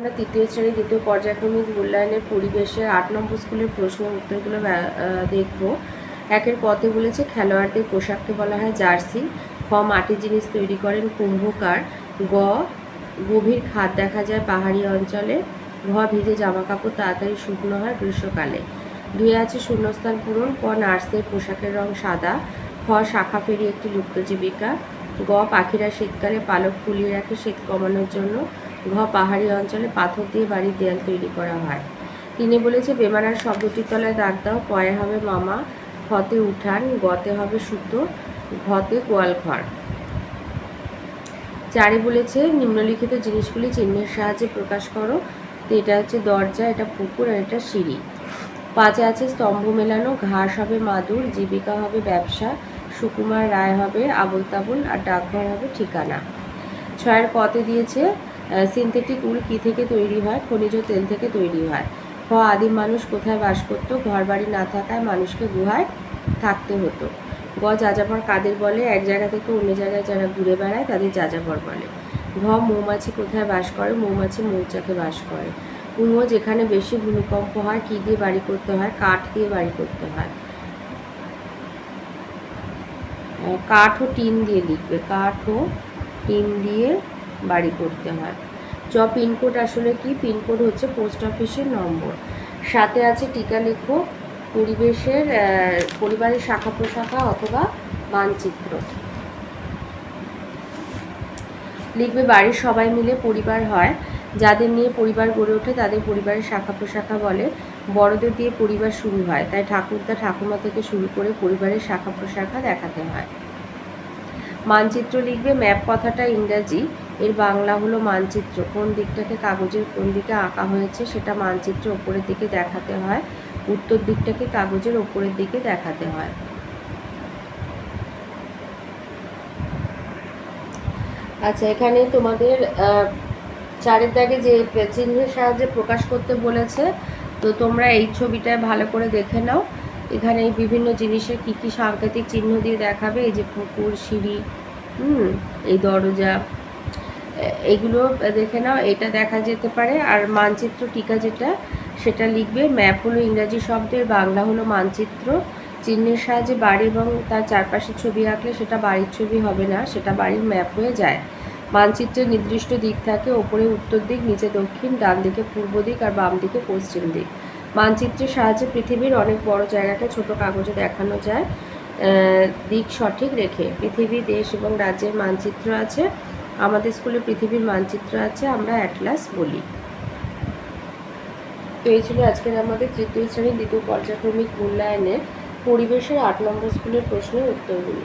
আমরা তৃতীয় শ্রেণি, দ্বিতীয় পর্যায়ক্রমিক মূল্যায়নের পরিবেশে আট নম্বর স্কুলের প্রশ্ন উত্তরগুলো দেখব। একের পথে বলেছে, খেলোয়াড়দের পোশাককে বলা হয় জার্সি। খ মাটির জিনিস তৈরি করেন কুম্ভকার। গ, গভীর খাদ দেখা যায় পাহাড়ি অঞ্চলে। ঘ, ভিজে জামা কাপড় তাড়াতাড়ি শুকনো হয় গ্রীষ্মকালে। দুই আছে, শূন্যস্থান পূরণ। ক, নার্সদের পোশাকের রং সাদা। খ, শাখা ফেরি একটি লুপ্ত জীবিকা গ, পাখিরা শীতকালে পালক ফুলিয়ে রাখে শীত কমানোর জন্য। ঘ পাহাড়ি অঞ্চলে পাথর দিয়ে বাড়ির দেয়াল তৈরি করা হয়। তিনি বলেছে বেমানার শব্দটির তলায় দাগ দাও পয়ে হবে মামা খতে উঠান, গতে হবে সুতো, ঘতে গোয়াল ঘর। চারে বলেছে, নিম্নলিখিত জিনিসগুলি চিহ্নের সাহায্যে প্রকাশ করো। তো এটা হচ্ছে দরজা, এটা পুকুর আর এটা সিঁড়ি। পাঁচে আছে, স্তম্ভ মেলানো, ঘাস হবে মাদুর, জীবিকা হবে ব্যবসা, সুকুমার রায় হবে আবুল তাবুল আর ডাকঘর হবে ঠিকানা। ছয়ের পথে দিয়েছে সিনথেটিক উল কী থেকে তৈরি হয়? খনিজ তেল থেকে তৈরি হয়। খ, আদিম মানুষ কোথায় বাস করতো? ঘর বাড়ি না থাকায় মানুষকে গুহায় থাকতে হতো। গ, যাযাবর কাদের বলে? এক জায়গা থেকে অন্য জায়গায় যারা ঘুরে বেড়ায়, তাদের যাযাবর বলে। ঘ, মৌমাছি কোথায় বাস করে? মৌমাছি মৌচাকে বাস করে। উঙ যেখানে বেশি ভূমিকম্প হয়, কী দিয়ে বাড়ি করতে হয়? কাঠ দিয়ে বাড়ি করতে হয়। কাঠ ও টিন দিয়ে লিখবে। কাঠ ও টিন দিয়ে বাড়ি করতে হয়। চ পিনকোড আসলে কি? পিনকোড হচ্ছে পোস্ট অফিসের নম্বর। সাথে আছে টিকা লেখো, পরিবেশের পরিবারের শাখা প্রশাখা অথবা মানচিত্র। লিখবে বাড়ির সবাই মিলে পরিবার হয়। যাদের নিয়ে পরিবার গড়ে ওঠে তাদের পরিবারের শাখা প্রশাখা বলে। বড়দের দিয়ে পরিবার শুরু হয়, তাই ঠাকুরদা ঠাকুমা থেকে শুরু করে পরিবারের শাখা প্রশাখা দেখাতে হয়। মানচিত্র লিখবে, ম্যাপ কথাটা ইংরাজি। এর বাংলা হলো মানচিত্র। কোন দিকটাকে কাগজের, কোন দিকে আঁকা হয়েছে সেটা মানচিত্র ওপরের দিকে দেখাতে হয়। উত্তর দিকটাকে কাগজের ওপরের দিকে দেখাতে হয়। আচ্ছা এখানে তোমাদের চারের দাগে যে চিহ্নের সাহায্যে প্রকাশ করতে বলেছে, তো তোমরা এই ছবিটায় ভালো করে দেখে নাও। এখানে বিভিন্ন জিনিসের কী কী সাংকেতিক চিহ্ন দিয়ে দেখাবে, এই যে পুকুর, সিঁড়ি, হুম, এই দরজা এগুলো দেখে নাও, এটা দেখা যেতে পারে। আর মানচিত্র টিকা যেটা, সেটা লিখবে, ম্যাপ হলো ইংরাজি শব্দের, বাংলা হলো মানচিত্র। চিহ্নের সাহায্যে বাড়ি এবং তার চারপাশে ছবি আঁকলে সেটা বাড়ির ছবি হবে না, সেটা বাড়ির ম্যাপ হয়ে যায়। মানচিত্রের নির্দিষ্ট দিক থাকে, ওপরে উত্তর দিক, নিচে দক্ষিণ, ডান দিকে পূর্ব দিক আর বাম দিকে পশ্চিম দিক। মানচিত্রের সাহায্যে পৃথিবীর অনেক বড় জায়গাটা ছোট কাগজে দেখানো যায়। দিক সঠিক রেখে পৃথিবী, দেশ এবং রাজ্যের মানচিত্র আছে। আমাদের স্কুলে পৃথিবীর মানচিত্র আছে, আমরা অ্যাটলাস বলি। তো এই ছিল আজকের আমাদের তৃতীয় শ্রেণির দ্বিতীয় পর্যায়ক্রমিক মূল্যায়নের পরিবেশের আট নম্বর স্কুলের প্রশ্নের উত্তরগুলো।